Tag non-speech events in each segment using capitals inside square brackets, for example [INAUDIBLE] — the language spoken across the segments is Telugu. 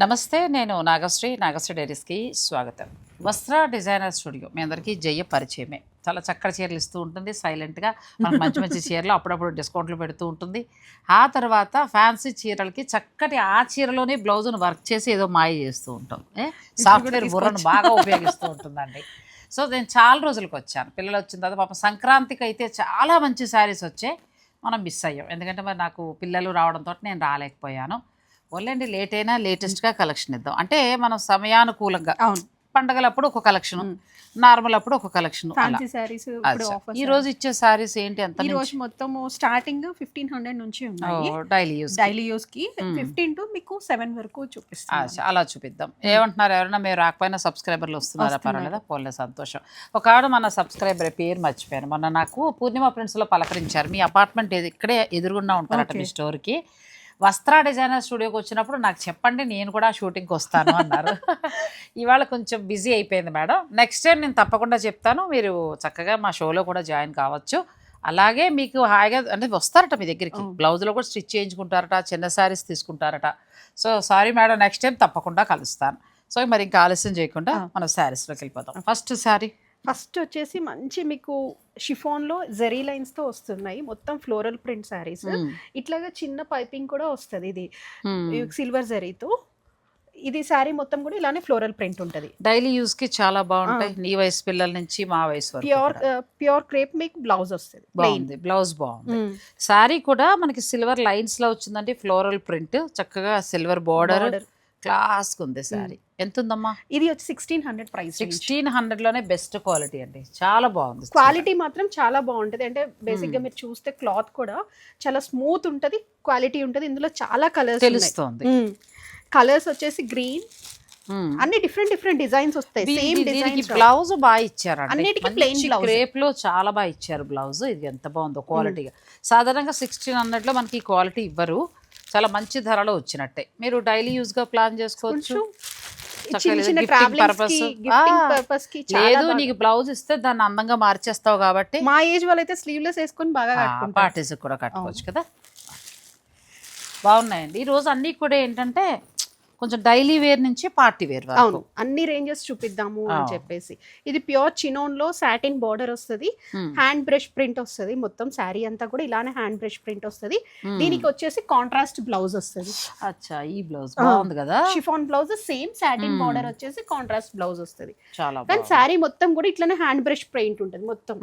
నమస్తే నేను నాగశ్రీ నాగశ్రీ డైరీస్కి స్వాగతం. వస్త్ర డిజైనర్ స్టూడియో మీ అందరికీ జయ్య పరిచయమే. చాలా చక్కటి చీరలు ఇస్తూ ఉంటుంది సైలెంట్గా మనకు మంచి మంచి చీరలు అప్పుడప్పుడు డిస్కౌంట్లు పెడుతూ ఉంటుంది. ఆ తర్వాత ఫ్యాన్సీ చీరలకి చక్కటి ఆ చీరలోనే బ్లౌజ్ను వర్క్ చేసి ఏదో మాయ చేస్తూ ఉంటాం? సాఫ్ట్వేర్ బుర్రను బాగా ఉపయోగిస్తూ ఉంటుందండి. సో నేను చాలా రోజులకు వచ్చాను. పిల్లలు వచ్చిన తర్వాత పాపం సంక్రాంతికి అయితే చాలా మంచి శారీస్ వచ్చాయి మనం మిస్ అయ్యాం. ఎందుకంటే మరి నాకు పిల్లలు రావడంతో నేను రాలేకపోయాను. ఓన్లండి లేట్ అయినా లేటెస్ట్గా కలెక్షన్ ఇద్దాం. అంటే మనం సమయానుకూలంగా అవును. పండగలప్పుడు ఒక కలెక్షన్ నార్మల్ అప్పుడు ఒక కలెక్షన్ ఫ్యాన్సీ ఆఫర్ ఈ రోజు ఇచ్చే సారీస్ ఏంటి ఎంత ఈ రోజు మొత్తం స్టార్టింగ్ ఫిఫ్టీన్ హండ్రెడ్ నుంచి ఉన్నాయి. డైలీ యూస్ డైలీ యూస్కి ఫిఫ్టీన్ టు మీకు సెవెన్ వరకు చూపిస్తాను అలా చూపిద్దాం. ఏమంటున్నారు ఎవరైనా మీరు రాకపోయినా సబ్స్క్రైబర్లు వస్తున్నారా? పర్వాలేదా? పోలే సంతోషం. ఒక ఆవిడ మన సబ్స్క్రైబర్ పేరు మర్చిపోయాను. మొన్న నాకు పూర్ణిమ ఫ్రెండ్స్లో పలకరించారు. మీ అపార్ట్మెంట్ ఇక్కడే ఎదురుగుండా ఉంటారట మీ స్టోర్కి వస్త్ర డిజైనర్ స్టూడియోకి వచ్చినప్పుడు నాకు చెప్పండి నేను కూడా షూటింగ్కి వస్తాను అన్నారు. [LAUGHS] ఇవాళ కొంచెం బిజీ అయిపోయింది మేడం. నెక్స్ట్ టైం నేను తప్పకుండా చెప్తాను. మీరు చక్కగా మా షోలో కూడా జాయిన్ కావచ్చు. అలాగే మీకు హాయిగా అంటే వస్తారట మీ దగ్గరికి. బ్లౌజ్లో కూడా స్టిచ్ చేయించుకుంటారట చిన్న శారీస్ తీసుకుంటారట. So sorry madam next time తప్పకుండా కలుస్తాను. సో మరి ఇంకా ఆలస్యం చేయకుండా మనం శారీస్లోకి వెళ్ళిపోతాం ఫస్ట్ శారీ? ఫస్ట్ వచ్చేసి మంచి మీకు షిఫాన్లో జెరీ లైన్స్తో వస్తున్నాయి. మొత్తం ఫ్లోరల్ ప్రింట్ శారీస్. ఇట్లాగా చిన్న పైపింగ్ కూడా వస్తుంది ఇది. సిల్వర్ జరీతో. ఇది శారీ మొత్తం కూడా ఇలానే ఫ్లోరల్ ప్రింట్ ఉంటుంది. డైలీ యూస్కి చాలా బాగుంటాయి. నీ వయసు పిల్లల నుంచి మా వయసు ప్యూర్. ప్యూర్ క్రేప్ మీకు బ్లౌజ్ వస్తుంది. బాగుంది. బ్లౌజ్ బాగుంది. శారీ కూడా మనకి సిల్వర్ లైన్స్లో వచ్చిందంటే ఫ్లోరల్ ప్రింట్. చక్కగా సిల్వర్ బార్డర్. క్లాస్ ఉంది శారీ. ఎంత ఉందమ్మా ఇది వచ్చి సిక్స్టీన్ హండ్రెడ్ ప్రైస్ సిక్స్టీన్ హండ్రెడ్లోనే బెస్ట్ క్వాలిటీ అండి. చాలా బాగుంది. క్వాలిటీ మాత్రం చాలా బాగుంటది. అంటే బేసిక్గా మీరు చూస్తే క్లాత్ కూడా చాలా స్మూత్ ఉంటది క్వాలిటీ ఉంటది. ఇందులో చాలా కలర్స్ తెలుస్తోంది. కలర్స్ వచ్చేసి గ్రీన్. అన్ని డిఫరెంట్ డిఫరెంట్ డిజైన్స్ వస్తాయి. సేమ్ డిజైన్స్ బ్లౌజ్ బాగా ఇచ్చారండి. అన్నిటికీ blouse. క్రేప్లో చాలా బాగా ఇచ్చారు బ్లౌజ్ ఇది ఎంత బాగుందో క్వాలిటీగా సాధారణంగా సిక్స్టీన్ హండ్రెడ్లో మనకి క్వాలిటీ ఇవ్వరు. చాలా మంచి ధరలో వచ్చినట్టే. మీరు డైలీ యూజ్గా ప్లాన్ చేసుకోవచ్చు. చిన్న లేదా చిన్న పర్పస్కి లేదు నీకు బ్లౌజ్ ఇస్తే దాన్ని అందంగా మార్చేస్తావు కాబట్టి. మా ఏజ్ వాళ్ళైతే స్లీవ్లెస్ వేసుకొని బాగా పార్టీస్ కూడా కట్టుకోవచ్చు కదా. బాగున్నాయండి. ఈ రోజు అన్నీ కూడా ఏంటంటే కొంచెం డైలీ వేర్ నుంచి పార్టీ వేర్ అవును. అన్ని రేంజెస్ చూపిద్దాము. అని చెప్పేసి. ఇది ప్యూర్ చినోన్లో సాటిన్ బార్డర్ వస్తుంది. హ్యాండ్ బ్రష్ ప్రింట్ వస్తుంది. మొత్తం శారీ అంతా కూడా ఇలానే హ్యాండ్ బ్రష్ ప్రింట్ వస్తుంది. దీనికి వచ్చేసి కాంట్రాస్ట్ బ్లౌజ్ వస్తుంది. అచ్చా ఈ బ్లౌజ్ బాగుంది కదా? Chiffon blouse same satin. Border వచ్చేసి కాంట్రాస్ట్ బ్లౌజ్ వస్తుంది. చాలా కానీ. శారీ మొత్తం కూడా ఇట్లానే హ్యాండ్ బ్రష్ పెయింట్ ఉంటుంది మొత్తం.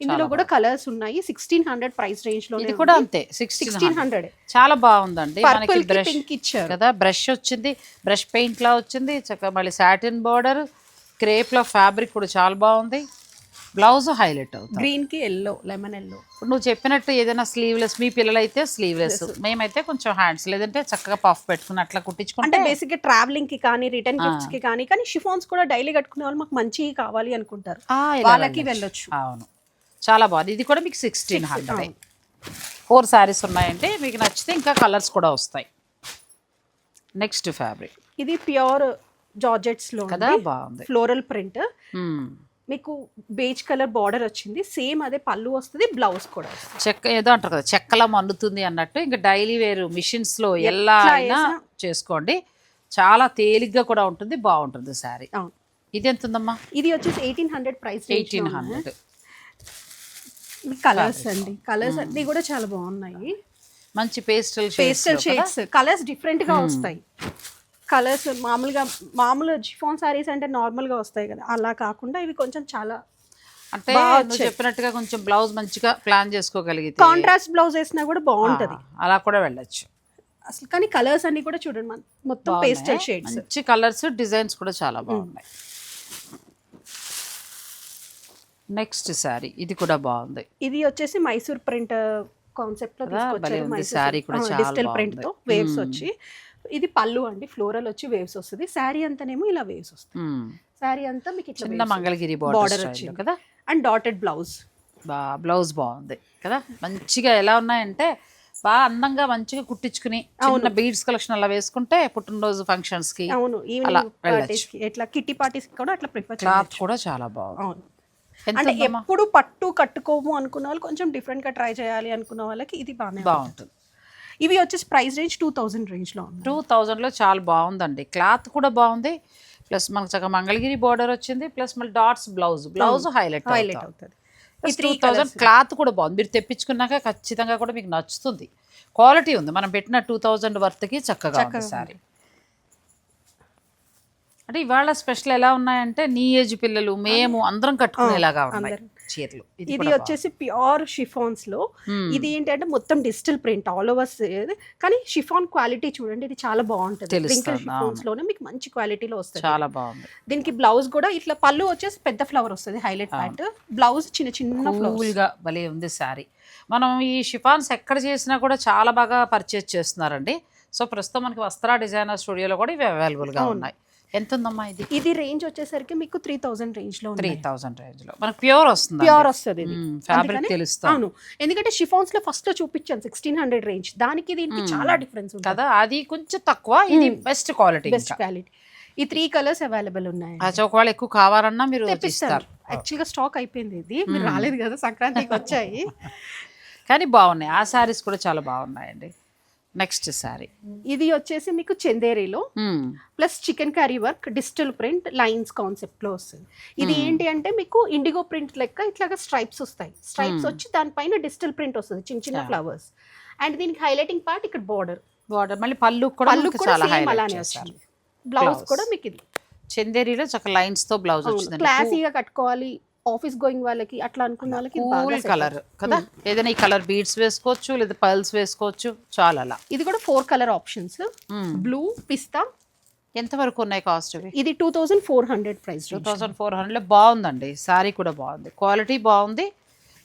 ఇందులో కూడా కలర్స్ ఉన్నాయి. సిక్స్టీన్ హండ్రెడ్ ప్రైస్ రేంజ్లో ఇది కూడా అంతే. Sixteen hundred. చాలా బాగుందండి. పర్పుల్ పింక్ ఇచ్చారు. కదా? బ్రష్ వచ్చింది బ్రష్ పెయింట్ లా వచ్చింది చక్కగా మళ్ళీ సాటిన్ బార్డర్ క్రేప్లో ఫ్యాబ్రిక్ కూడా చాలా బాగుంది. బ్లౌజ్ హైలైట్ అవుతుంది. గ్రీన్కి ఎల్లో లెమన్ ఎల్లో నువ్వు చెప్పినట్టు ఏదైనా స్లీవ్లెస్ మీ పిల్లలైతే స్లీవ్లెస్ మేమైతే కొంచెం హ్యాండ్స్ లేదంటే చక్కగా పఫ్ పెట్టుకుని అట్లా అంటే కుట్టించుకుంటే బేసిక్గా ట్రావెలింగ్కి కానీ రిటర్న్ గిఫ్ట్స్కి కానీ కానీ షిఫాన్స్ కూడా డైలీ కట్టుకునే వాళ్ళు మాకు మంచివి కావాలి అనుకుంటారు. వాళ్ళకి. వెళ్ళొచ్చు? అవును. చాలా బాగుంది. ఇది కూడా మీకు సిక్స్టీన్ హండ్రెడ్ ఫోర్ శారీస్ ఉన్నాయంటే మీకు నచ్చితే ఇంకా కలర్స్ కూడా వస్తాయి. Next fabric. ఇది ప్యూర్ జార్జెట్స్లో కదా బాగుంది. Floral print. మీకు బేజ్ కలర్ బార్డర్ వచ్చింది. సేమ్ అదే పళ్ళు వస్తుంది బ్లౌజ్ కూడా చెక్క ఏదో అంటారు కదా చెక్కలా మన్నుతుంది అన్నట్టు. ఇంకా డైలీ వేరు మిషన్స్లో ఎలా అయినా చేసుకోండి. చాలా తేలిగ్గా కూడా ఉంటుంది బాగుంటుంది అవును. ఇది ఎంత ఉందమ్మా ఇది వచ్చేసి eighteen hundred price eighteen hundred colours అండి. కలర్స్ అన్ని కూడా చాలా బాగున్నాయి. మంచి పేస్టల్ పేస్టల్ షేడ్స్ కలర్స్ డిఫరెంట్గా వస్తాయి. కలర్స్ మామూలుగా మామూలు జిఫాన్ సారీస్ అంటే నార్మల్గా వస్తాయి కదా. అలా కాకుండా ఇవి కొంచెం చాలా అంటే నువ్వు. చెప్పినట్టుగా కొంచెం బ్లౌజ్ మంచిగా ప్లాన్ చేసుకోగలిగితే కాంట్రాస్ట్ బ్లౌజ్ వేసినా కూడా బాగుంటది. అలా కూడా వెళ్ళొచ్చు. అసలు కానీ కలర్స్ అన్ని కూడా చూడండి మొత్తం పేస్టల్. షేడ్స్ మంచి కలర్స్ డిజైన్స్ కూడా చాలా బాగున్నాయి. నెక్స్ట్ శారీ ఇది కూడా బాగుంది. ఇది వచ్చేసి మైసూర్ ప్రింట్ కాన్సెప్ట్లో ఉంది. శారీ కూడా డిజిటల్ ప్రింట్తో. వేవ్స్. వచ్చి ఇది పళ్ళు అండి ఫ్లోరల్ వచ్చి వేవ్స్ వస్తుంది. శారీ అంతానేమో ఇలా వేవ్స్ వస్తుంది. శారీ అంతా మీకు ఇట్లా చిన్న మంగళగిరి బార్డర్ వచ్చింది. కదా? అండ్ డాటెడ్ బ్లౌజ్ బా బ్లౌజ్ బాగుంది కదా? మంచిగా ఎలా ఉన్నాయంటే బాగా అందంగా మంచిగా కుట్టించుకుని చిన్న బీడ్స్ కలెక్షన్ అలా వేసుకుంటే పుట్టినరోజు ఫంక్షన్స్కి అవును. ఈవినింగ్. పార్టీస్కి ఎట్లా కిట్టి పార్టీస్ కూడా అట్లా ప్రిఫర్ క్లాత్ కూడా చాలా బాగుంది. అవును. అంటే? ఎప్పుడు పట్టు కట్టుకోము అనుకున్న వాళ్ళు కొంచెం డిఫరెంట్గా ట్రై చేయాలి అనుకున్న వాళ్ళకి ఇది బాగానే బాగుంటుంది. ఇవి వచ్చేసి ప్రైస్ రేంజ్ టూ థౌజండ్ రేంజ్లో ఉంది టూ థౌజండ్లో చాలా బాగుందండి. క్లాత్ కూడా బాగుంది. ప్లస్ మనకు చక్కగా మంగళగిరి బార్డర్ వచ్చింది. ప్లస్ మళ్ళీ dots blouse blouse highlight highlight అవుతుంది. ఈ త్రీ త్రీ థౌజండ్ క్లాత్ కూడా బాగుంది. మీరు తెప్పించుకున్నాక ఖచ్చితంగా కూడా మీకు నచ్చుతుంది. క్వాలిటీ ఉంది. మనం పెట్టిన టూ థౌజండ్ వర్త్కి చక్కగా ఉంది సారీ అంటే ఇవాళ స్పెషల్ ఎలా ఉన్నాయంటే నీ ఏజ్ పిల్లలు మేము అందరం కట్టుకునేలాగా ఉన్నాయి చీరలు. ఇది వచ్చేసి ప్యూర్ షిఫాన్స్లో. ఇది ఏంటంటే మొత్తం డిజిటల్ ప్రింట్ ఆల్ ఓవర్స్ కానీ షిఫాన్ క్వాలిటీ చూడండి ఇది చాలా బాగుంటుంది. Wrinkle chiffons లోనే మీకు మంచి క్వాలిటీలో వస్తుంది. చాలా బాగుంది. దీనికి బ్లౌజ్ కూడా ఇట్లా పళ్ళు వచ్చేసి పెద్ద ఫ్లవర్ వస్తుంది హైలైట్ ప్యాంట్. బ్లౌజ్ చిన్న చిన్న ఫ్లవర్స్. కూల్గా భలే ఉంది శారీ. మనం ఈ షిఫాన్స్ ఎక్కడ చేసినా కూడా చాలా బాగా పర్చేజ్ చేస్తున్నారండి. సో ప్రస్తుతం మనకి వస్త్ర డిజైనర్ స్టూడియోలో కూడా ఇవి అవైలబుల్గా ఉన్నాయి. ఎంత ఉందమ్మా ఇది? ఇది రేంజ్ వచ్చేసరికి మీకు త్రీ థౌసండ్ రేంజ్లో త్రీ థౌజండ్ రేంజ్లో మనకి ప్యూర్ వస్తుంది ప్యూర్ వస్తుంది ఇది. ఫ్యాబ్రిక్ తెలుస్తుంది అవును. ఎందుకంటే షిఫాన్స్లో ఫస్ట్లో చూపించాను సిక్స్టీన్ హండ్రెడ్ రేంజ్ దానికి దీనికి చాలా డిఫరెన్స్ ఉంటుంది. కదా అది కొంచెం తక్కువ ఇది బెస్ట్ క్వాలిటీ బెస్ట్ క్వాలిటీ ఈ త్రీ కలర్స్ అవైలబుల్ ఉన్నాయి. ఒకవేళ ఎక్కువ కావాలన్నా మీరు తెప్పిస్తారు. ఇస్తారు యాక్చువల్గా స్టాక్ అయిపోయింది ఇది. మీరు రాలేదు కదా సంక్రాంతికి వచ్చాయి. [LAUGHS] కానీ బాగున్నాయి. ఆ శారీస్ కూడా చాలా బాగున్నాయండి. నెక్స్ట్ శారీ ఇది వచ్చేసి మీకు చందేరిలో plus chikankari work digital print lines కాన్సెప్ట్లో వస్తుంది. ఇది ఏంటి అంటే మీకు ఇండిగో ప్రింట్ లెక్క ఇట్లాగా స్ట్రైప్స్ వస్తాయి. స్ట్రైప్స్ వచ్చి దానిపైన డిజిటల్ ప్రింట్ వస్తుంది చిన్న చిన్న ఫ్లవర్స్. అండ్ దీనికి హైలైటింగ్ పార్ట్ ఇక్కడ బార్డర్. బార్డర్ మళ్ళీ పళ్ళు కూడా పళ్ళు కూడా అలానే వస్తుంది. బ్లౌజ్ కూడా మీకు ఇది. చందేరిలో చక్క లైన్స్తో బ్లౌజ్ వచ్చిందండి. క్లాసీగా కట్టుకోవాలి. ఆఫీస్ గోయింగ్ వాళ్ళకి అట్లా అనుకున్న వాళ్ళకి కూల్ కలర్ కదా? ఏదైనా ఈ కలర్ బీడ్స్ వేసుకోవచ్చు లేదా పర్ల్స్ వేసుకోవచ్చు చాలా అలా. ఇది కూడా ఫోర్ కలర్ ఆప్షన్స్. మ్మ్. బ్లూ పిస్తా. ఎంత వరకు ఉన్నాయి కాస్ట్ ఇవి? ఇది two thousand four hundred price two thousand four హండ్రెడ్లో బాగుందండి. శారీ కూడా బాగుంది. క్వాలిటీ బాగుంది.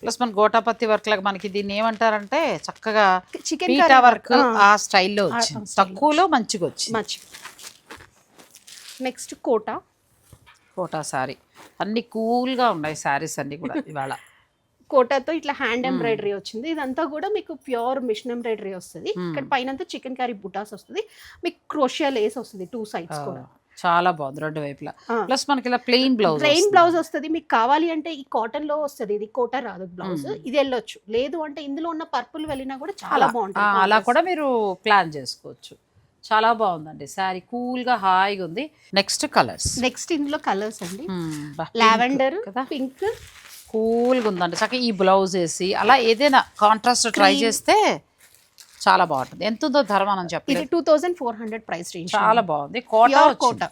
ప్లస్ మన గోటాపత్తి వర్క్ లాగా మనకి దీన్ని ఏమంటారంటే చక్కగా చికెన్ పీటా వర్క్ ఆ స్టైల్లో వచ్చింది. తక్కువలో మంచిగా వచ్చింది. Much next Kota. Quota sari అన్ని కూల్గా ఉన్నాయి శారీస్ అన్ని కూడా [LAUGHS] ఇవాళ. కోటాతో ఇట్లా హ్యాండ్ ఎంబ్రాయిడరీ వచ్చింది. ఇదంతా కూడా మీకు ప్యూర్ మిషన్ ఎంబ్రాయిడరీ వస్తుంది. ఇక్కడ పైన చికెన్ కర్రీ బుటాస్ వస్తుంది. మీకు క్రోషియా లేస్ వస్తుంది టూ సైడ్స్ కూడా. చాలా బాగుంది రెండు వైపులా. ప్లస్ మనకి ఇలా ప్లెయిన్ బ్లౌజ్ ప్లెయిన్ బ్లౌజ్ వస్తుంది. మీకు కావాలి అంటే ఈ కాటన్లో వస్తుంది. ఇది కోటా రాదు బ్లౌజ్ ఇది వెళ్ళొచ్చు. లేదు అంటే ఇందులో ఉన్న పర్పుల్ వెళ్ళినా కూడా చాలా బాగుంటుంది అలా కూడా మీరు ప్లాన్ చేసుకోవచ్చు. చాలా బాగుందండి. శారీ కూల్గా హాయిగా ఉంది. Next colours. నెక్స్ట్ ఇందులో కలర్స్ అండి. Lavender pink. కూల్గా ఉందండి. చక్కగా ఈ బ్లౌజ్ వేసి అలా ఏదైనా కాంట్రాస్ట్ ట్రై చేస్తే చాలా బాగుంటుంది. ఎంత ఉందో ధర మనం ఇది చెప్పలేదు two thousand four hundred price range చాలా బాగుంది. కోటా. కోటా.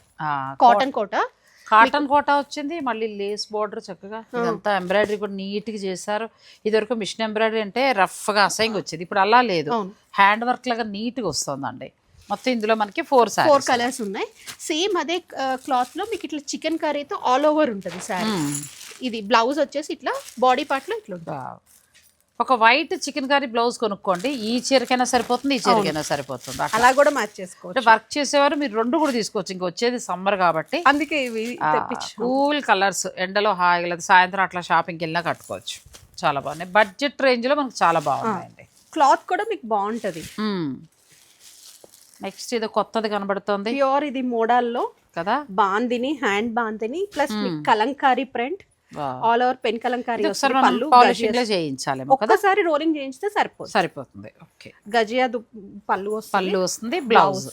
కాటన్ కోటా. కాటన్ కోటా. వచ్చింది. మళ్ళీ లేస్ బార్డర్ చక్కగా. ఇదంతా ఎంబ్రాయిడరీ కూడా నీట్గా చేశారు. ఇదివరకు మిషన్ ఎంబ్రాయిడరీ అంటే రఫ్గా అసహ్యంగా వచ్చేది. ఇప్పుడు అలా లేదు. హ్యాండ్ వర్క్ లాగా నీట్గా వస్తుందండి. మొత్తం ఇందులో మనకి ఫోర్ ఫోర్ కలర్స్ ఉన్నాయి. సేమ్ అదే క్లాత్లో మీకు ఇట్లా చికెన్ కర్రీతో ఆల్ ఓవర్ ఉంటుంది సారీ ఇది బ్లౌజ్ వచ్చేసి ఇట్లా బాడీ పార్ట్లో ఇట్లా ఉంటుంది. ఒక వైట్ చికెన్ కర్రీ బ్లౌజ్ కొనుక్కోండి. ఈ చీరకైనా సరిపోతుంది ఈ చీరకైనా సరిపోతుంది. అలా కూడా మ్యాచ్ చేసుకోవచ్చు. వర్క్ చేసేవారు మీరు రెండు కూడా తీసుకోవచ్చు. ఇంక వచ్చేది సమ్మర్ కాబట్టి. అందుకే ఇవి కూల్ కలర్స్ ఎండలో హాయిగా లేదా సాయంత్రం అట్లా షాపింగ్కి వెళ్ళినా కట్టుకోవచ్చు. చాలా బాగున్నాయి. బడ్జెట్ రేంజ్లో మనకు చాలా బాగున్నాయండి. క్లాత్ కూడా మీకు బాగుంటది. నెక్స్ట్ ఇది కొత్తది కనబడుతోంది. ప్యూర్ ఇది మోడల్లో. కదా? బాందిని హ్యాండ్ బాందిని ప్లస్ మీకు Kalamkari print. All over pen Kalamkari ఇది ఒకసారి వస్తుంది. మనం పళ్ళు పాలిషింగ్లో గజియా- చేయించాలేమో కదా? ఒక్కసారి రోలింగ్ చేయించితే సరిపోతుంది. సరిపోతుంది. ఓకే గజియా పళ్ళు పళ్ళు వస్తుంది బ్లౌజ్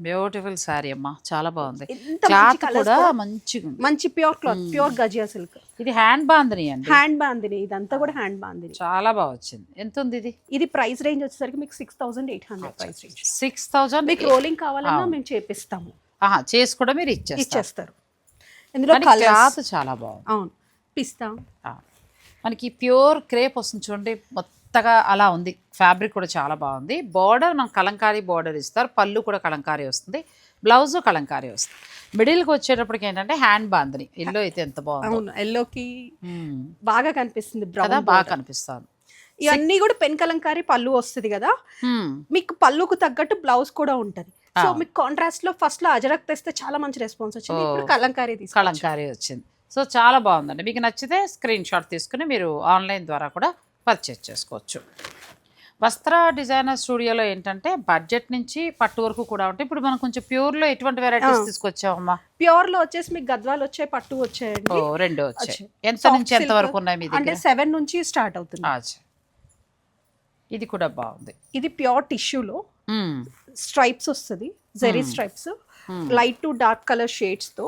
బ్యూటిఫుల్ శారీ అమ్మా చాలా బాగుంది. మంచి క్లాత్ కూడా ఉంది మంచి pure cloth pure gaji silk ఇది హ్యాండ్ బాందని అండి. హ్యాండ్ బాందిని ఇదంతా కూడా హ్యాండ్ బాందిని. చాలా బాగా వచ్చింది. ఎంత ఉంది ఇది? ఇది ప్రైస్ రేంజ్ వచ్చేసరికి మీకు six thousand eight hundred price range. Six thousand మీకు రోలింగ్ కావాలన్నా మేము చేపిస్తాము. ఆహా చేసి కూడా మీరు ఇచ్చేస్తారు. ఇచ్చేస్తారు. ఇందులో క్లాత్ చాలా బాగుంది. అవును. పిస్తా. మనకి ప్యూర్ క్రేప్ వస్తుంది చూడండి మొత్తగా అలా ఉంది. ఫ్యాబ్రిక్ కూడా చాలా బాగుంది. బార్డర్ మనం కలంకారీ బార్డర్ ఇస్తారు. పళ్ళు కూడా కలంకారీ వస్తుంది. బ్లౌజ్ కలంకారీ వస్తుంది. మిడిల్కి వచ్చేటప్పటికి ఏంటంటే హ్యాండ్ బాందని ఎల్లో అయితే ఎంత బాగుంది. అవును ఎల్లోకి బాగా కనిపిస్తుంది కదా బాగా కనిపిస్తుంది. ఇవన్నీ కూడా పెన్ కలంకారీ పళ్ళు వస్తుంది కదా మీకు పళ్ళుకు తగ్గట్టు బ్లౌజ్ కూడా ఉంటది. సో మీకు కాంట్రాస్ట్లో ఫస్ట్లో అజరక్ తెస్తే చాలా మంచి రెస్పాన్స్ వచ్చింది ఇప్పుడు కలంకారీ తీసుకు కలంకారీ వచ్చింది. సో చాలా బాగుందండి. మీకు నచ్చితే స్క్రీన్ షాట్ తీసుకుని మీరు ఆన్లైన్ ద్వారా కూడా పర్చేస్ చేసుకోవచ్చు. వస్త్ర డిజైనర్ స్టూడియోలో ఏంటంటే బడ్జెట్ నుంచి పట్టు వరకు కూడా ఉంటాయి. ఇప్పుడు మనం కొంచెం ప్యూర్లో ఎటువంటి వెరైటీస్ తీసుకొచ్చామమ్మా ప్యూర్లో వచ్చేసి మీకు గద్వాలు వచ్చాయి పట్టు ఓ వచ్చాయండి రెండు వచ్చాయి. ఎంత నుంచి ఎంత వరకు ఉన్నాయి మీ అంటే సెవెన్ నుంచి స్టార్ట్ అవుతుంది. ఇది కూడా బాగుంది. ఇది ప్యూర్ టిష్యూలో. స్ట్రైప్స్ వస్తుంది. Zari stripes light to dark colour షేడ్స్తో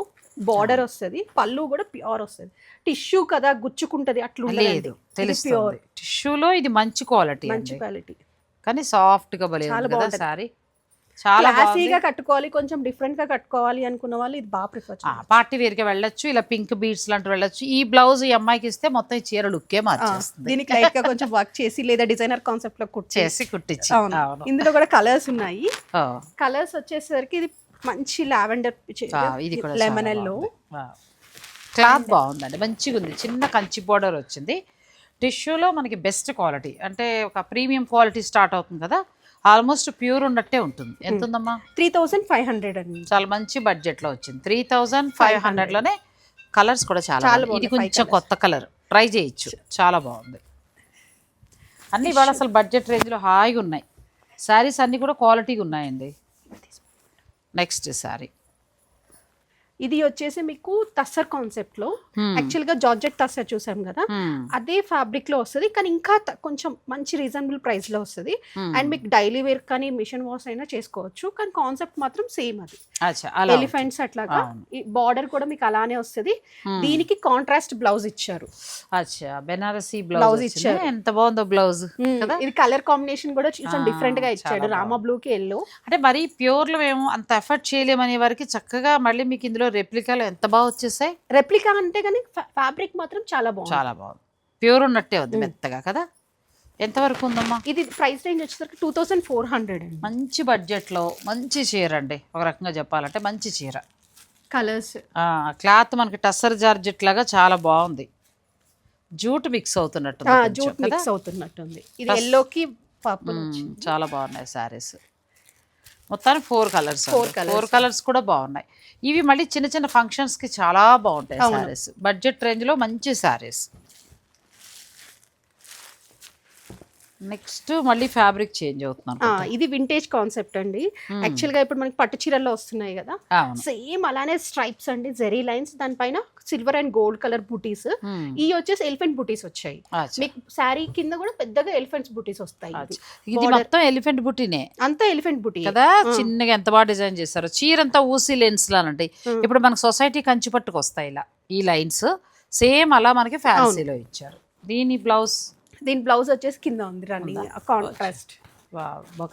border వస్తుంది పళ్ళు కూడా ప్యూర్ వస్తుంది. టిష్యూ కదా గుచ్చుకుంటది అట్లా లేదు తెలుస్తుంది. టిష్యూలో ఇది మంచి క్వాలిటీ మంచి క్వాలిటీ కానీ సాఫ్ట్గా భలే చాలా. సారీ చాలా క్లాసీగా కట్టుకోవాలి కొంచెం డిఫరెంట్గా కట్టుకోవాలి అనుకున్న వాళ్ళు ఇది బాగా ప్రిఫర్ పార్టీ వేర్ వెళ్ళొచ్చు ఇలా పింక్ బీడ్స్ లాంటి వెళ్ళొచ్చు. ఈ బ్లౌజ్ ఈ అమ్మాయికి ఇస్తే మొత్తం ఈ చీర లుక్కే మార్చేస్తుంది. దీనికి లైట్గా కొంచెం వర్క్ చేసి లేదా డిజైనర్ కాన్సెప్ట్లో కుట్టి చేసి కుట్టించి. ఇందులో కూడా కలర్స్ ఉన్నాయి. కలర్స్ వచ్చేసరికి ఇది మంచి లావెండర్ ఇది కూడా లెమన్ ఎల్లో క్లాత్ బాగుందండి మంచిగా ఉంది. చిన్న కంచి బోర్డర్ వచ్చింది. టిష్యూలో మనకి బెస్ట్ క్వాలిటీ. అంటే ఒక ప్రీమియం క్వాలిటీ స్టార్ట్ అవుతుంది కదా ఆల్మోస్ట్ ప్యూర్ ఉన్నట్టే ఉంటుంది. ఎంత ఉందమ్మా? త్రీ థౌసండ్ ఫైవ్ హండ్రెడ్ అండి. చాలా మంచి బడ్జెట్లో వచ్చింది. త్రీ థౌజండ్ ఫైవ్ హండ్రెడ్లోనే కలర్స్ కూడా చాలా. ఇది కొంచెం కొత్త కలర్. ట్రై చేయొచ్చు. చాలా బాగుంది. అన్ని ఇవాళ అసలు బడ్జెట్ రేంజ్లో హాయిగా ఉన్నాయి. శారీస్ అన్ని కూడా క్వాలిటీగా ఉన్నాయండి. నెక్స్ట్ శారీ ఇది వచ్చేసి మీకు తస్సర్ కాన్సెప్ట్లో. యాక్చువల్గా జార్జెట్ తస్సర్ చూసాం కదా. అదే ఫ్యాబ్రిక్లో వస్తుంది. కానీ ఇంకా కొంచెం మంచి రీజనబుల్ ప్రైస్లో వస్తుంది. అండ్ మీకు డైలీ వేర్ కానీ మిషన్ వాష్ అయినా చేసుకోవచ్చు. కానీ కాన్సెప్ట్ మాత్రం సేమ్ అది. ఎలిఫెంట్స్ అట్లాగా. బార్డర్ కూడా మీకు అలానే వస్తుంది. Hmm. దీనికి కాంట్రాస్ట్ బ్లౌజ్ ఇచ్చారు. అచ్చా బెనారసీ బ్లౌజ్ ఇచ్చారు. ఎంత బాగుందో బ్లౌజ్ ఇది కలర్ కాంబినేషన్ కూడా కొంచెం డిఫరెంట్గా ఇచ్చాడు. రామా బ్లూ కి ఎల్లో అంటే మరి ప్యూర్లో మేము అంత ఎఫర్ట్ చేయలేమనే వారికి చక్కగా మళ్ళీ మీకు ఇందులో రెప్లికాలు ఎంత బాగా వచ్చేసాయి? రెప్లికా అంటే కానీ ఫ్యాబ్రిక్ మాత్రం చాలా బాగుంది. చాలా బాగుంది. ప్యూర్ ఉన్నట్టే ఉంది మెత్తగా కదా? ఎంతవరకు ఉందమ్మా? ఇది ప్రైస్ రేంజ్ వచ్చేసరికి టూ థౌసండ్ ఫోర్ హండ్రెడ్ అండి. మంచి బడ్జెట్లో మంచి చీర అండి ఒక రకంగా చెప్పాలంటే మంచి చీర. కలర్స్. క్లాత్ మనకి టస్సర్ జార్జెట్ లాగా చాలా బాగుంది. జూట్ మిక్స్ అవుతున్నట్టు జూట్ మిక్స్ అవుతున్నట్టుంది. ఇది ఎల్లోకి చాలా బాగున్నాయి శారీస్. మొత్తానికి four colours Four colours. Four colours కూడా బాగున్నాయి ఇవి మళ్ళీ చిన్న చిన్న functions కి చాలా బాగుంటాయి. శారీస్ బడ్జెట్ రేంజ్లో మంచి శారీస్ నెక్స్ట్ మళ్ళీ ఫ్యాబ్రిక్ చేంజ్ అవుతున్నాను ఇది వింటేజ్ కాన్సెప్ట్ అండి. యాక్చువల్గా ఇప్పుడు మనకి పట్టు చీరల్లో వస్తున్నాయి కదా. సేమ్ అలానే స్ట్రైప్స్ అండి జెరీ లైన్స్ దానిపైన silver and gold colour butis Hmm. ఈ వచ్చేసి ఎలిఫెంట్ బూటీస్ వచ్చాయి. మీకు శారీ కింద కూడా పెద్దగా ఎలిఫెంట్స్ బూటీస్ వస్తాయి. ఇది మొత్తం ఎలిఫెంట్ బుట్టినే అంతా ఎలిఫెంట్ బూటీ కదా చిన్నగా ఎంత బాగా డిజైన్ చేస్తారు. చీర అంతా ఊసి లెన్స్ లానండి. ఇప్పుడు మనకు సొసైటీ కంచి పట్టుకు వస్తాయి ఇలా ఈ లైన్స్ సేమ్ అలా మనకి ఫ్యాన్సీలో ఇచ్చారు. దీని బ్లౌజ్ దీని బ్లౌజ్ వచ్చేసి కింద ఉంది రన్నింగ్ కాంట్రాస్ట్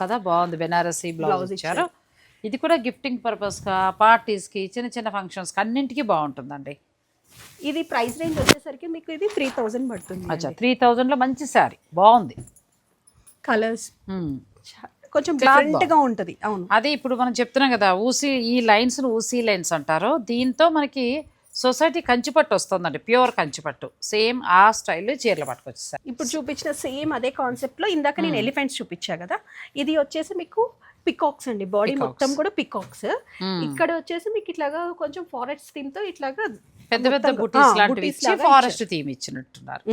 కదా బాగుంది. బెనారసీ బ్లౌజ్ ఇచ్చారు. ఇది కూడా గిఫ్టింగ్ పర్పస్గా పార్టీస్కి చిన్న చిన్న ఫంక్షన్స్కి అన్నింటికి బాగుంటుందండి. ఇది ప్రైస్ రేంజ్ వచ్చేసరికి మీకు ఇది త్రీ థౌజండ్ పడుతుంది అచ్చా త్రీ థౌజండ్లో మంచి శారీ బాగుంది. కలర్స్. కొంచెం Cloth డిఫరెంట్గా ఉంటది అవును. అదే ఇప్పుడు మనం చెప్తున్నాం కదా ఊసి ఈ లైన్స్ ఊసి లైన్స్ అంటారు. దీంతో మనకి సొసైటీ కంచిపట్టు వస్తుందండి ప్యూర్ కంచిపట్టు. సేమ్ ఆ స్టైల్లో చీరలు పట్టుకొచ్చేసారు. ఇప్పుడు చూపించిన సేమ్ అదే కాన్సెప్ట్లో ఇందాక నేను ఎలిఫెంట్స్ చూపించా కదా ఇది వచ్చేసి మీకు పికాక్స్ అండి బాడీ. మొత్తం కూడా పికాక్స్ ఇక్కడ వచ్చేసి మీకు ఇట్లాగా కొంచెం ఫారెస్ట్ థీమ్తో ఇట్లాగా పెద్ద పెద్ద బుటీస్ లాంటివి ఇచ్చి ఫారెస్ట్ థీమ్ ఇచ్చినట్టున్నారు.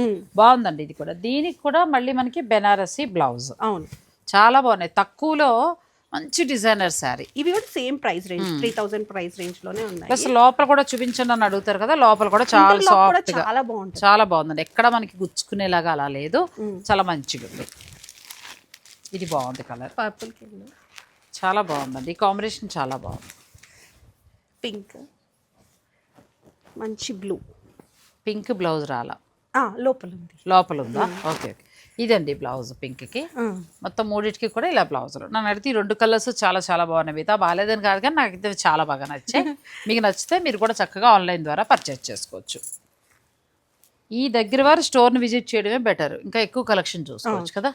బాగుందండి ఇది కూడా. దీనికి కూడా మళ్ళీ మనకి బెనారసీ బ్లౌజ్ అవును. చాలా బాగున్నాయి. తక్కువలో మంచి డిజైనర్ శారీ. ఇవి కూడా same price range three thousand price రేంజ్లోనే ఉన్నాయి. ప్లస్ లోపల కూడా చూపించండి అని అడుగుతారు కదా లోపల కూడా చాలా సాఫ్ట్ చాలా బాగుంటుంది. చాలా బాగుందండి. ఎక్కడ మనకి గుచ్చుకునేలాగా అలా లేదు. చాలా మంచిగా ఉంది ఇది బాగుంది కలర్. పర్పుల్ చాలా బాగుందండి. ఈ కాంబినేషన్ చాలా బాగుంది. పింక్ మంచి బ్లూ పింక్ బ్లౌజ్ రాలా? లోపల ఉంది. లోపల ఉందా? Okay okay. ఇదండి బ్లౌజ్ పింక్కి. మొత్తం మూడింటికి కూడా ఇలా బ్లౌజులు. నన్ను అడిగితే ఈ రెండు కలర్స్ చాలా చాలా బాగున్నాయి. మిగతా బాగాలేదని కాదు కానీ నాకు ఇది చాలా బాగా నచ్చాయి. [LAUGHS] మీకు నచ్చితే మీరు కూడా చక్కగా ఆన్లైన్ ద్వారా పర్చేస్ చేసుకోవచ్చు. ఈ దగ్గర వారు స్టోర్ని విజిట్ చేయడమే బెటర్. ఇంకా ఎక్కువ కలెక్షన్ చూసుకోవచ్చు కదా.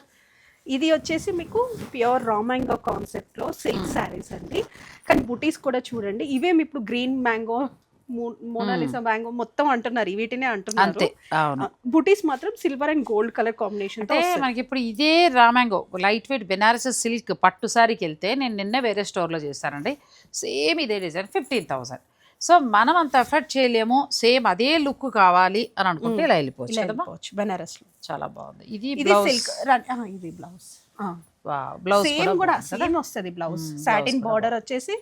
ఇది వచ్చేసి మీకు ప్యూర్ రా మ్యాంగో కాన్సెప్ట్లో సిల్క్ శారీస్ అండి. కానీ బుటీస్ కూడా చూడండి. ఇవేమి ఇప్పుడు గ్రీన్ మ్యాంగో మోనాలిసా మ్యాంగో మొత్తం అంటున్నారు వీటినే అంటున్నారు. అంతే అవును. బుటీస్ మాత్రం silver and gold colour combination అంటే మనకి ఇప్పుడు ఇదే రామాంగో లైట్ వెయిట్ బెనారస్ సిల్క్ పట్టు సారీకి వెళ్తే నేను నిన్నే వేరే స్టోర్లో చేస్తానండి. సేమ్ ఇదే డిజైన్ ఫిఫ్టీన్ థౌసండ్. సో మనం అంత ఎఫర్ట్ చేయలేము సేమ్ అదే లుక్ కావాలి అని అనుకుంటే ఇలా వెళ్ళిపోవచ్చు బెనారస్లో చాలా బాగుంది. ఇది ఇది సిల్క్ ఇది బ్లౌజ్. బ్లౌజ్ సేమ్ కూడా సేమ్ వస్తుంది బ్లౌజ్. సాటిన్ బార్డర్ వచ్చేసి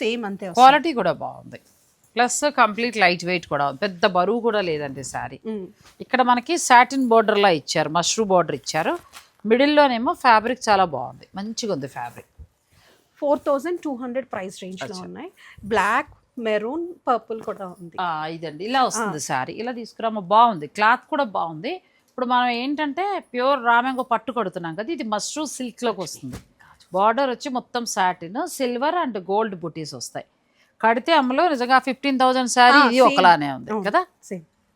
సేమ్ అంతే క్వాలిటీ కూడా బాగుంది. ప్లస్ కంప్లీట్ లైట్ వెయిట్ కూడా. పెద్ద బరువు కూడా లేదండి శారీ. ఇక్కడ మనకి సాటిన్ బోర్డర్లా ఇచ్చారు మష్రూ బోర్డర్ ఇచ్చారు. మిడిల్లోనేమో ఫ్యాబ్రిక్ చాలా బాగుంది మంచిగా ఉంది fabric. Four thousand two hundred price రేంజ్లో ఉన్నాయి. బ్లాక్ మెరూన్ పర్పుల్ కూడా ఉంది. ఇదండి ఇలా వస్తుంది శారీ. ఇలా తీసుకురామ బాగుంది. క్లాత్ కూడా బాగుంది. ఇప్పుడు మనం ఏంటంటే ప్యూర్ రామెంగో పట్టు కొడుతున్నాం కదా ఇది మష్రూ సిల్క్లోకి వస్తుంది. బార్డర్ వచ్చి మొత్తం సాటిన్ సిల్వర్ అండ్ గోల్డ్ బుటీస్ వస్తాయి. కడితే అమ్మలో నిజంగా ఫిఫ్టీన్ థౌజండ్ శారీ ఇది. ఒకలానే ఉంది. కదా?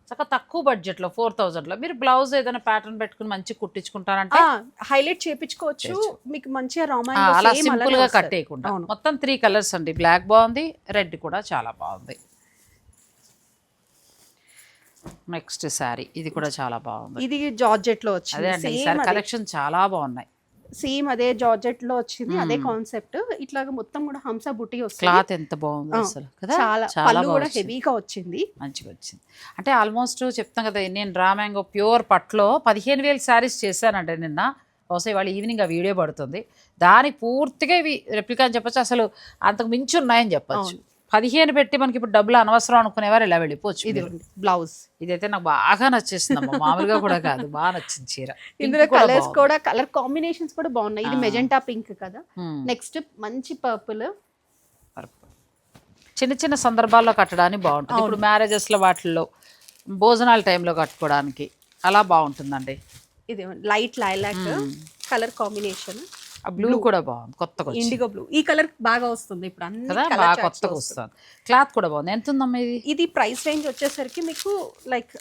చక్కగా తక్కువ బడ్జెట్లో ఫోర్ థౌజండ్లో మీరు బ్లౌజ్ ఏదైనా ప్యాటర్న్ పెట్టుకుని మంచి కుట్టించుకుంటారంటే హైలైట్ చేపించుకోవచ్చు. మీకు మంచిగా అలా సింపుల్గా కట్టేయకుండా. మొత్తం త్రీ కలర్స్ అండి. బ్లాక్ బాగుంది రెడ్ కూడా చాలా బాగుంది. నెక్స్ట్ శారీ ఇది కూడా చాలా బాగుంది. ఇది జార్జెట్లో అదే వచ్చింది అండి అదే. కలెక్షన్ చాలా బాగున్నాయి. సేమ్ అదే జార్జెట్లో వచ్చింది అదే. కాన్సెప్ట్. ఇట్లాగా మొత్తం కూడా హంస బుట్టి వస్తుంది. క్లాత్ ఎంత బాగుంది అసలు కదా? చాలా పళ్ళు కూడా. హెవీగా వచ్చింది. మంచిగా వచ్చింది. అంటే ఆల్మోస్ట్ చెప్తాం కదా నేను రామాంగో ప్యూర్ పట్లో పదిహేను వేలు శారీస్ చేశానండి నిన్న. బహుశా ఇవాళ ఈవినింగ్ ఆ వీడియో పడుతుంది. దానికి పూర్తిగా ఇవి రెప్లికా అని చెప్పొచ్చు అసలు అంతకు మించి ఉన్నాయని చెప్పొచ్చు. పదిహేను పెట్టి మనకి ఇప్పుడు డబ్బులు అనవసరం అనుకునేవారు ఇలా వెళ్ళిపోవచ్చు ఇది. బ్లౌజ్ ఇదైతే నాకు బాగా నచ్చేసింది అమ్మ మామూలుగా కూడా కాదు బాగా నచ్చింది చీర ఇందులో కలర్స్. కూడా కలర్ కాంబినేషన్స్ కూడా బాగున్నాయి ఇది. మెజెంటా పింక్ కదా Hmm. నెక్స్ట్ మంచి పర్పుల్. చిన్న చిన్న సందర్భాల్లో కట్టడానికి బాగుంటుంది. ఇప్పుడు మ్యారేజెస్లో వాటిల్లో భోజనాల టైంలో కట్టుకోవడానికి అలా బాగుంటుందండి ఇది light lilac Hmm. Colour combination ఆ బ్లూ కూడా బాగుంది కొత్తగా వచ్చింది. ఇండిగో బ్లూ ఈ కలర్ బాగా వస్తుంది ఇప్పుడు అన్ని కదా బాగా కొత్తగా వస్తుంది. క్లాత్ కూడా బాగుంది. ఎంత ఉందమ్మా ఇది? ఇది ప్రైస్ రేంజ్ వచ్చేసరికి మీకు లైక్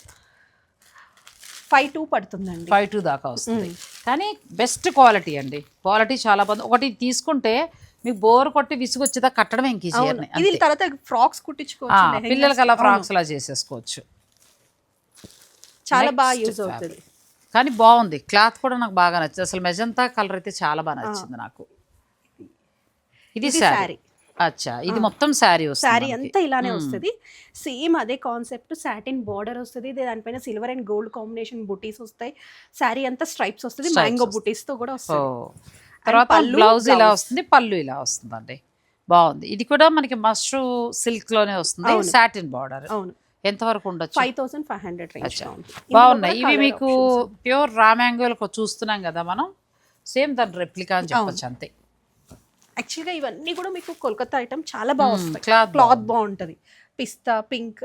ఫైవ్ టూ పడుతుందండి. ఫైవ్ టూ దాకా వస్తుంది. కానీ బెస్ట్ క్వాలిటీ అండి. క్వాలిటీ చాలా బాగుంది. ఒకటి తీసుకుంటే మీకు బోర్ కొట్టి విసుగొచ్చేదా కట్టడం ఇంక ఇది. తర్వాత ఫ్రాక్స్ కుట్టించుకోవచ్చు. పిల్లలకి అలా. ఫ్రాక్స్ అలా చేసేసుకోవచ్చు. చాలా బాగా యూజ్. అవుతుంది. కానీ బాగుంది. క్లాత్ కూడా నాకు బాగా నచ్చింది. అసలు మెజంతా కలర్ అయితే చాలా బాగా నచ్చింది నాకు. ఇది శారీ. అచ్చా. ఇది మొత్తం శారీ శారీ అంతా ఇలానే వస్తుంది. సేమ్ అదే కాన్సెప్ట్ సాటిన్ బార్డర్ వస్తుంది. దానిపైన సిల్వర్ అండ్ గోల్డ్ కాంబినేషన్ బుటీస్ వస్తాయి. శారీ అంతా స్ట్రైప్స్ వస్తుంది. మ్యాంగో. బుటీస్తో కూడా వస్తుంది. తర్వాత బ్లౌజ్ ఇలా. వస్తుంది. పళ్ళు ఇలా వస్తుందండి. బాగుంది. ఇది కూడా మనకి మష్రూ సిల్క్లోనే వస్తుంది. Satin border. అవును. ఎంత వరకు ఉండొచ్చు? Five thousand five hundred range. బాగున్నాయి. ఇవి మీకు ప్యూర్ రామ్యాంగోలు చూస్తున్నాం కదా మనం. సేమ్ దాని రెప్లికా అని చెప్పొచ్చు అంతే. యాక్చువల్గా ఇవన్నీ కూడా మీకు కోల్కతా ఐటమ్ చాలా బాగా వస్తాయి. క్లాత్ బాగుంటది. పిస్తా పింక్.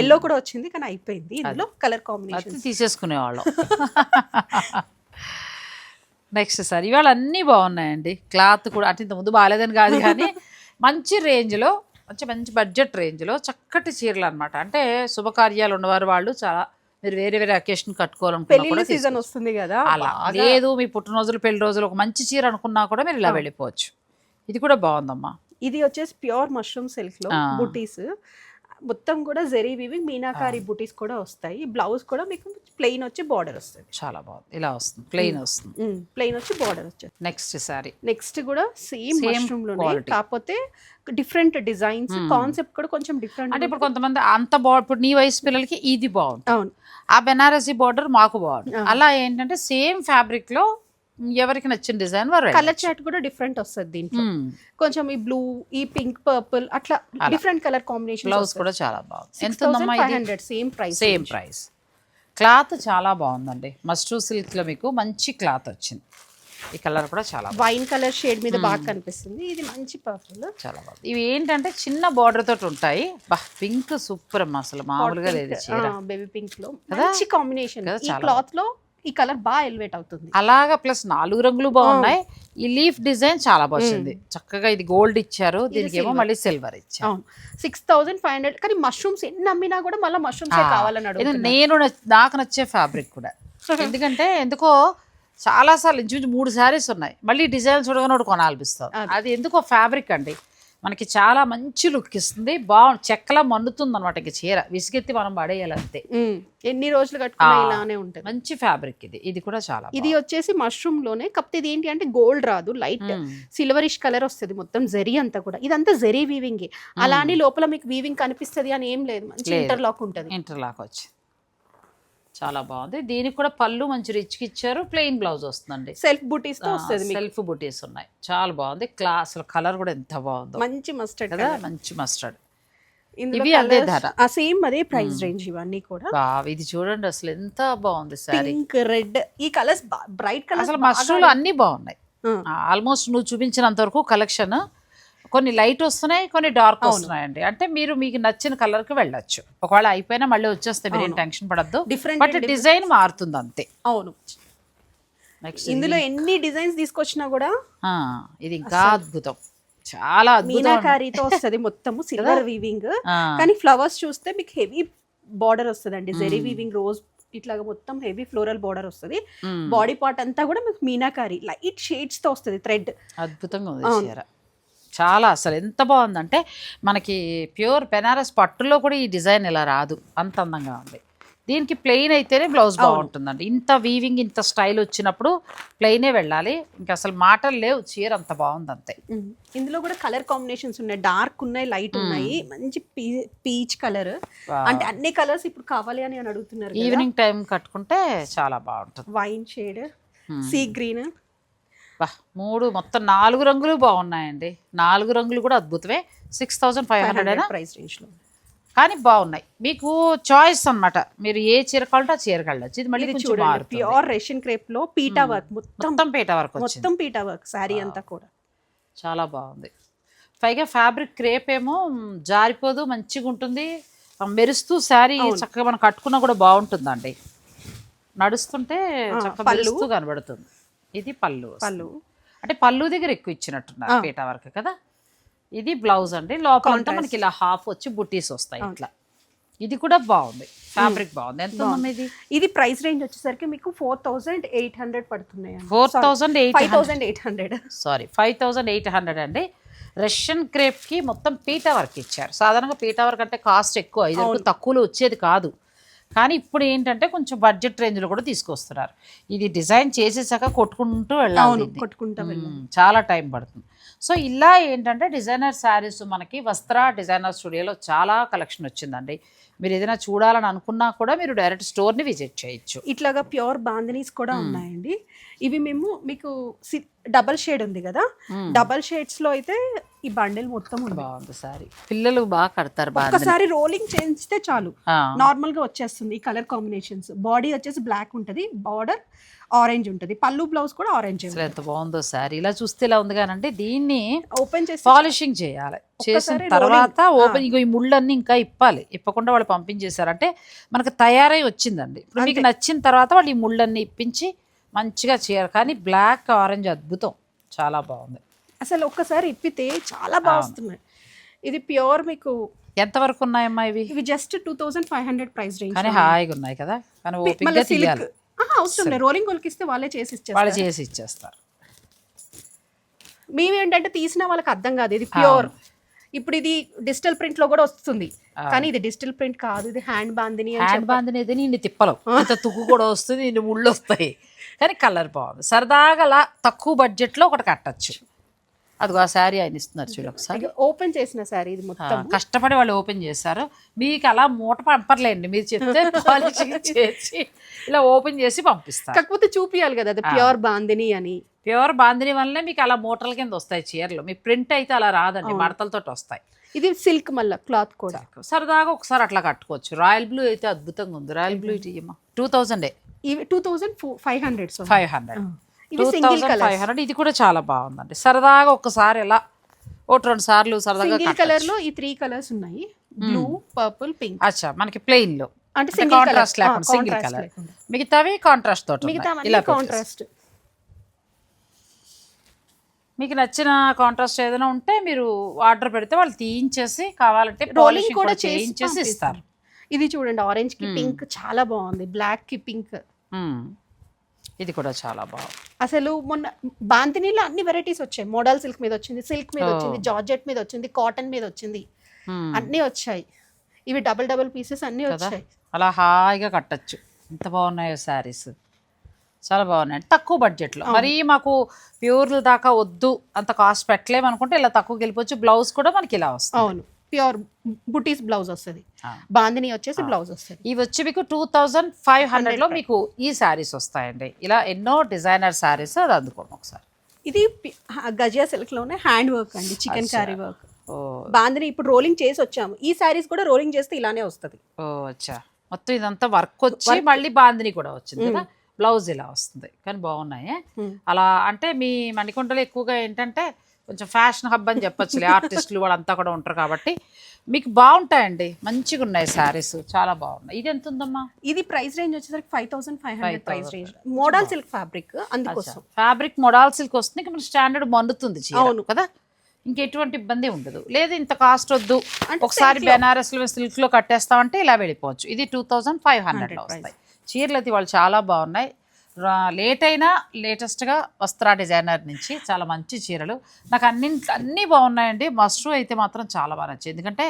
ఎల్లో కూడా వచ్చింది కానీ అయిపోయింది. ఇందులో కలర్ కాంబినేషన్ అది తీసేసుకునేవాళ్ళం. Next sir. ఇవాళ అన్నీ బాగున్నాయండి. క్లాత్ కూడా అంటే ఇంత ముందు బాగాలేదని కాదు కానీ [LAUGHS] మంచి రేంజ్లో మంచి మంచి బడ్జెట్ రేంజ్లో చక్కటి చీరలు అనమాట అంటే శుభకార్యాలు ఉన్నవారు వాళ్ళు చాలా మీరు వేరే వేరే అకేషన్ కట్టుకోవాలనుకున్నా సీజన్. వస్తుంది కదా అలా లేదు మీ పుట్టినరోజులు పెళ్ళి రోజులు ఒక మంచి చీర అనుకున్నా కూడా మీరు ఇలా వెళ్ళిపోవచ్చు. ఇది కూడా బాగుందమ్మా. ఇది వచ్చేసి ప్యూర్ మష్రూమ్ సిల్క్లో. బుటీస్. మొత్తం కూడా జెరీ వివింగ్ మీనాకారి బుటీస్ కూడా వస్తాయి. బ్లౌజ్ కూడా మీకు ప్లెయిన్ వచ్చి బార్డర్ వస్తుంది. చాలా బాగుంది. ఇలా వస్తుంది. ప్లెయిన్ వస్తుంది. ప్లెయిన్ వచ్చి బార్డర్ వచ్చేది నెక్స్ట్ సారీ నెక్స్ట్ కూడా సేమ్ మష్రూమ్లోనే quality. కాకపోతే డిఫరెంట్ డిజైన్స్ కాన్సెప్ట్ కూడా కొంచెం డిఫరెంట్ అంటే ఇప్పుడు కొంతమంది అంత బా ఇప్పుడు నీ వయసు పిల్లలకి ఇది బాగుంటుంది. అవును. ఆ బెనారసీ బార్డర్ మాకు బాగుంది. అలా ఏంటంటే సేమ్ ఫ్యాబ్రిక్లో ఎవరికి నచ్చిన డిజైన్ వారు కలర్ చాట్ కూడా డిఫరెంట్ వస్తుంది దీంట్లో. కొంచెం ఈ బ్లూ ఈ పింక్ పర్పుల్ అట్లా. డిఫరెంట్ కలర్ కాంబినేషన్ బ్లౌజ్ కూడా చాలా బాగుంది. ఎంత five hundred same price same price cloth చాలా బాగుందండి. మస్టూ సిల్క్లో మీకు మంచి క్లాత్ వచ్చింది. ఈ కలర్ కూడా చాలా వైన్ కలర్ షేడ్ మీద బాగా కనిపిస్తుంది. ఇది మంచి పర్పుల్. చాలా బాగుంది. ఇవి ఏంటంటే చిన్న బార్డర్ తోటి ఉంటాయి. బా పింక్ సూపర్ అమ్మా అసలు మామూలుగా లేదు బేబీ పింక్. లో? మంచి కాంబినేషన్ ఈ క్లాత్లో ఈ కలర్ బాగా ఎలివేట్ అవుతుంది. అలాగా ప్లస్ నాలుగు రంగులు బాగున్నాయి. ఈ లీఫ్ డిజైన్ చాలా బాగుంది చక్కగా ఇది గోల్డ్ ఇచ్చారు. దీనికి ఏమో. మళ్ళీ సిల్వర్ ఇచ్చారు. అవును. సిక్స్ థౌసండ్ ఫైవ్ హండ్రెడ్ కానీ మష్రూమ్స్ ఎన్ని అమ్మినా కూడా మళ్ళీ మష్రూమ్స్ కావాలని నేను నాకు నచ్చే ఫ్యాబ్రిక్ కూడా. [LAUGHS] ఎందుకంటే ఎందుకో చాలా సార్లు ఇంచుమించు మూడు శారీస్ ఉన్నాయి. మళ్ళీ డిజైన్ చూడగానే ఒకటి కొనాలనిపిస్తుంది. అది. ఎందుకో ఫ్యాబ్రిక్ అండి. మనకి చాలా మంచి లుక్ ఇస్తుంది. బాగు చెక్కలా మన్నుతుంది అనమాట ఇంక చీర. విసిగెత్తి మనం పడేయాలి అంతే. ఎన్ని రోజులు కట్టుకున్నా ఆ. ఇలానే ఉంటుంది. మంచి ఫ్యాబ్రిక్ ఇది. ఇది కూడా చాలా ఇది వచ్చేసి మష్రూమ్లోనే కాకపోతే ఇది ఏంటి అంటే గోల్డ్ రాదు లైట్ సిల్వరిష్ కలర్ వస్తుంది మొత్తం జరీ అంతా కూడా. ఇదంతా జరీ వీవింగ్. అలా అని లోపల మీకు వీవింగ్ కనిపిస్తుంది అని ఏం లేదు. మంచి. ఇంటర్లాక్ ఉంటుంది. ఇంటర్లాక్ వచ్చి. చాలా బాగుంది. దీనికి కూడా పళ్ళు మంచి రిచ్కి ఇచ్చారు. ప్లెయిన్ బ్లౌజ్ వస్తుందండి. సెల్ఫ్ బుటీస్ వస్తుంది సెల్ఫ్ బుటీస్ ఉన్నాయి. చాలా బాగుంది. క్లాస్ కలర్ కూడా ఎంత బాగుందో. మంచి మస్టర్డ్ కదా? మంచి మస్టర్డ్. ఇవి అదే ధర. ఆ సేమ్ అదే ప్రైస్ రేంజ్ ఇవన్నీ కూడా. ఇది చూడండి అసలు ఎంత బాగుంది శారీ. పింక్ రెడ్ ఈ కలర్స్ బ్రైట్ కలర్స్ అసలు మస్ట్రూలు అన్ని బాగున్నాయి. ఆల్మోస్ట్ నువ్వు చూపించినంత వరకు కలెక్షన్ కొన్ని లైట్ వస్తున్నాయి కొన్ని డార్క్ వస్తున్నాయండి. అంటే మీరు మీకు నచ్చిన కలర్కి వెళ్ళొచ్చు. ఒకవేళ అయిపోయినా మళ్ళీ వచ్చేస్తే మీరు ఏం టెన్షన్ పడద్దు. Different బట్ డిజైన్ మారుతుంది అంతే. అవును. ఇందులో ఎన్ని డిజైన్స్ తీసుకొచ్చినా కూడా ఇది ఇంకా అద్భుతం. చాలా మీనాకారితో వస్తది మొత్తము [LAUGHS] సిల్వర్ వీవింగ్ కానీ ఫ్లవర్స్ చూస్తే మీకు హెవీ బార్డర్ వస్తుంది అండి జెరీ వీవింగ్ రోజ్ ఇట్లాగా మొత్తం హెవీ ఫ్లోరల్ బార్డర్ వస్తుంది. బాడీ పార్ట్ అంతా కూడా మీకు మీనాకారి లైట్ షేడ్స్తో వస్తుంది థ్రెడ్ అద్భుతంగా ఉంది చాలా అసలు ఎంత బాగుందంటే మనకి ప్యూర్ బెనారస్ పట్టులో కూడా ఈ డిజైన్ ఇలా రాదు. అంత అందంగా ఉంది. దీనికి ప్లెయిన్ అయితేనే బ్లౌజ్ బాగుంటుందండి. ఇంత వీవింగ్ ఇంత స్టైల్ వచ్చినప్పుడు ప్లెయినే వెళ్ళాలి. ఇంకా అసలు మాటలు లేవు. చీర అంత బాగుంది అంతే ఇందులో కూడా కలర్ కాంబినేషన్స్ ఉన్నాయి. డార్క్ ఉన్నాయి లైట్ ఉన్నాయి. మంచి పీచ్ కలర్. అంటే అన్ని కలర్స్ ఇప్పుడు కావాలి అని అని అడుగుతున్నారు ఈవినింగ్ టైం కట్టుకుంటే చాలా బాగుంటుంది. వైన్ షేడ్ సీ గ్రీన్ బా మూడు మొత్తం నాలుగు రంగులు బాగున్నాయండి. నాలుగు రంగులు కూడా అద్భుతమే. సిక్స్ థౌజండ్ ఫైవ్ హండ్రెడ్ అయినా ప్రైస్ రేంజ్లో కానీ బాగున్నాయి. మీకు చాయిస్ అన్నమాట. మీరు ఏ చీర కావాలంటే ఆ చీర కళ్ళొచ్చు ఇది మళ్ళీ చూడండి ప్యూర్ రేషన్ క్రేప్లో పీటా వర్క్ మొత్తం పీట వరకు మొత్తం పీటా వర్క్ శారీ అంతా కూడా. చాలా బాగుంది. పైగా ఫ్యాబ్రిక్ క్రేప్ ఏమో జారిపోదు మంచిగా ఉంటుంది. మెరుస్తూ శారీ చక్కగా మనం కట్టుకున్నా కూడా బాగుంటుందండి. నడుస్తుంటే చక్కగా మెరుస్తూ కనబడుతుంది. ఇది పళ్ళు. పళ్ళు. అంటే పళ్ళు దగ్గర ఎక్కువ ఇచ్చినట్టున్నారు పీట వరకు కదా? ఇది బ్లౌజ్ అండి. లోపలంతా మనకి ఇలా హాఫ్ వచ్చి బుట్టీస్ వస్తాయి ఇట్లా. ఇది కూడా బాగుంది. ఫ్యాబ్రిక్ బాగుంది. ఎంత ఉందమ్మా ఇది? ఇది ప్రైస్ రేంజ్ వచ్చేసరికి మీకు ఫోర్ థౌసండ్ ఎయిట్ హండ్రెడ్ పడుతున్నాయి four thousand eight thousand eight hundred sorry five thousand eight hundred అండి. రష్యన్ క్రేప్కి మొత్తం పీటా వర్క్ ఇచ్చారు. సాధారణంగా పీటా వర్క్ అంటే కాస్ట్ ఎక్కువ. ఇది తక్కువలో వచ్చేది కాదు. కానీ ఇప్పుడు ఏంటంటే కొంచెం బడ్జెట్ రేంజ్లో కూడా తీసుకొస్తున్నారు. ఇది డిజైన్ చేసేసాక కొట్టుకుంటూ వెళ్ళాలి. కొట్టుకుంటా. చాలా టైం పడుతుంది. సో ఇలా ఏంటంటే డిజైనర్ శారీస్ మనకి వస్త్ర డిజైనర్ స్టూడియోలో చాలా కలెక్షన్ వచ్చిందండి. మీరు ఏదైనా చూడాలని అనుకున్నా కూడా మీరు డైరెక్ట్ స్టోర్ని విజిట్ చేయొచ్చు. ఇట్లాగా ప్యూర్ బాందనీస్ కూడా ఉన్నాయండి. ఇవి మేము మీకు డబల్ షేడ్ ఉంది కదా? డబల్ షేడ్స్లో అయితే ఈ బండిల్ మొత్తం ఉంది. బాగుంది సారీ. పిల్లలు బాగా కడతారు బాగా ఒక్కసారి రోలింగ్ చేస్తే చాలు. నార్మల్గా వచ్చేస్తుంది ఈ కలర్ కాంబినేషన్స్ బాడీ వచ్చేసి బ్లాక్ ఉంటది బార్డర్ ఆరెంజ్ ఉంటది. పళ్ళు బ్లౌజ్ కూడా ఆరెంజ్ ఎంత బాగుందో సారీ. ఇలా చూస్తే ఇలా ఉంది కానంటే దీన్ని ఓపెన్ చేసి పాలిషింగ్ చేయాలి. చేసిన తర్వాత ఓపెన్ ఇగో ఈ ముళ్ళన్నీ ఇంకా ఇప్పాలి. ఇప్పకుండా వాళ్ళు పంపించేశారంటే మనకు తయారై వచ్చిందండి. ఇప్పుడు మీకు నచ్చిన తర్వాత వాళ్ళు ఈ ముళ్ళన్నీ ఇప్పించి మంచిగా చేయరు కానీ బ్లాక్ ఆరెంజ్ అద్భుతం. చాలా బాగుంది. అసలు ఒక్కసారి ఇప్పితే చాలా బాగా వస్తున్నాయి. ఇది ప్యూర్ మీకు ఎంతవరకు ఉన్నాయమ్మా ఇవి? ఇవి just two thousand five hundred price range కానీ హాయిగా ఉన్నాయి కదా? కానీ ఓపిక్గా తీయాలి. అవసరం లేదు. రోలింగ్ వాళ్ళకి ఇస్తే వాళ్ళే చేసి ఇచ్చేస్తారు. వాళ్ళు చేసి ఇచ్చేస్తారు. మేము ఏంటంటే తీసిన వాళ్ళకి అర్థం కాదు. ఇది ప్యూర్. ఇప్పుడు ఇది డిజిటల్ ప్రింట్లో కూడా వస్తుంది. కానీ ఇది డిజిటల్ ప్రింట్ కాదు ఇది హ్యాండ్ బాందిని హ్యాండ్ బాంధినది నిన్ను తిప్పలం. ఇంత తుక్కు కూడా వస్తుంది నిన్ను ముళ్ళు వస్తాయి. కానీ కలర్ బాగుంది. సరదాగా అలా తక్కువ బడ్జెట్లో ఒకటి కట్టచ్చు. అదిగో ఆ శారీ ఆయన ఇస్తున్నారు చూడు ఒకసారి. ఓపెన్ చేసిన సారీ ఇది మొత్తం కష్టపడి వాళ్ళు ఓపెన్ చేశారు. మీకు అలా మూట పంపర్లేండి. మీరు చెప్తే [LAUGHS] పాలిషింగ్ చేసి ఇలా ఓపెన్ చేసి పంపిస్తారు. కాకపోతే చూపియాలి కదా అది ప్యూర్ బాందిని అని. ప్యూర్ బాంధిని వల్లనే మీకు అలా మూటల కింద వస్తాయి చీరలు. మీ ప్రింట్ అయితే అలా రాదండి మడతలతో వస్తాయి. ఇది సిల్క్ మళ్ళా క్లాత్ కూడా. సరదాగా ఒకసారి అట్లా కట్టుకోవచ్చు. రాయల్ బ్లూ అయితే అద్భుతంగా ఉంది. రాయల్ బ్లూ ఇటు ఇయ్యమ్మా. టూ థౌజండే ఇవి two thousand five hundred five hundred two thousand colour five hundred ఇది కూడా చాలా బాగుందండి. సరదాగా ఒక్కసారి ఎలా ఒకటి రెండు సార్లు సరదాగా. కలర్లో ఈ త్రీ కలర్స్ ఉన్నాయి. బ్లూ పర్పుల్ పింక్ అచ్చా మనకి ప్లెయిన్లో. అంటే సింగిల్ కాంట్రాస్ట్ కలర్ లేకుండా సింగిల్ కలర్ మిగతావి కాంట్రాస్ట్ తోటి మిగతా. కాంట్రాస్ట్ మీకు నచ్చిన కాంట్రాస్ట్ ఏదైనా ఉంటే మీరు ఆర్డర్ పెడితే వాళ్ళు తీయించేసి కావాలంటే రోలింగ్ కూడా చేయించేసి ఇస్తారు. ఇది చూడండి ఆరెంజ్కి పింక్ చాలా బాగుంది బ్లాక్కి పింక్ మ్మ్. ఇది కూడా చాలా బాగుంది. అసలు మొన్న బాంతినీలో అన్ని వెరైటీస్ వచ్చాయి. మోడల్ సిల్క్ మీద వచ్చింది సిల్క్ మీద వచ్చింది జార్జెట్ మీద వచ్చింది కాటన్ మీద వచ్చింది. మ్మ్. అన్ని వచ్చాయి. ఇవి డబుల్ డబుల్ పీసెస్ అన్ని వచ్చాయి. అలా హాయిగా కట్టచ్చు. ఎంత బాగున్నాయో శారీస్. చాలా బాగున్నాయి తక్కువ బడ్జెట్లో మరీ మాకు ప్యూర్లు దాకా వద్దు అంత కాస్ట్ పెట్టలేము అనుకుంటే ఇలా తక్కువకి వెళ్ళిపోవచ్చు బ్లౌజ్ కూడా మనకి ఇలా వస్తుంది. అవును. ప్యూర్ బుటీస్ బ్లౌజ్ వస్తుంది. బాందిని వచ్చేసి బ్లౌజ్ వస్తుంది. ఇవి వచ్చి మీకు టూ థౌజండ్ ఫైవ్ హండ్రెడ్లో మీకు ఈ శారీస్ వస్తాయండి. ఇలా ఎన్నో డిజైనర్ శారీస్ అది అందుకోండి ఒకసారి. ఇది గజియా సిల్క్లోనే హ్యాండ్ వర్క్ అండి. చికెన్ కర్రీ వర్క్ బాందిని ఇప్పుడు రోలింగ్ చేసి వచ్చాము. ఈ శారీస్ కూడా రోలింగ్ చేస్తే ఇలానే వస్తుంది. ఓ అచ్చా. మొత్తం ఇదంతా వర్క్ వచ్చి మళ్ళీ బాందిని కూడా వచ్చింది కదా? బ్లౌజ్ ఇలా వస్తుంది. కానీ బాగున్నాయి. అలా అంటే మీ మణికొండలో ఎక్కువగా ఏంటంటే కొంచెం ఫ్యాషన్ హబ్ అని చెప్పొచ్చులే. ఆర్టిస్టులు వాళ్ళంతా కూడా ఉంటారు కాబట్టి మీకు బాగుంటాయండి. మంచిగా ఉన్నాయి శారీస్. చాలా బాగున్నాయి. ఇది ఎంత ఉందమ్మా? ఇది ప్రైస్ రేంజ్ వచ్చేసరికి five thousand five hundred price range. Modal silk fabric అందుకోసం. ఫ్యాబ్రిక్ మొడాల్ సిల్క్ వస్తుంది. ఇంకా స్టాండర్డ్ చీర అవును. కదా? ఇంకెటువంటి ఇబ్బంది ఉండదు. లేదు ఇంత కాస్ట్ వద్దు. ఒకసారి బెనారస్లో సిల్క్లో కట్టేస్తామంటే ఇలా వెళ్ళిపోవచ్చు. ఇది టూ థౌజండ్ ఫైవ్ హండ్రెడ్లో వస్తాయి. చీరలు అయితే వాళ్ళు చాలా బాగున్నాయి. లేట్ అయినా లేటెస్ట్గా వస్త్రా డిజైనర్ నుంచి చాలా మంచి చీరలు. నాకు అన్ని అన్నీ బాగున్నాయండి. మస్ట్రూ అయితే మాత్రం చాలా బాగా నచ్చింది ఎందుకంటే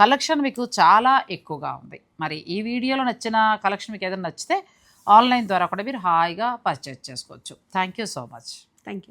కలెక్షన్ మీకు చాలా ఎక్కువగా ఉంది. మరి ఈ వీడియోలో నచ్చిన కలెక్షన్ మీకు ఏదైనా నచ్చితే ఆన్లైన్ ద్వారా కూడా మీరు హాయిగా పర్చేజ్ చేసుకోవచ్చు. Thank you so much thank you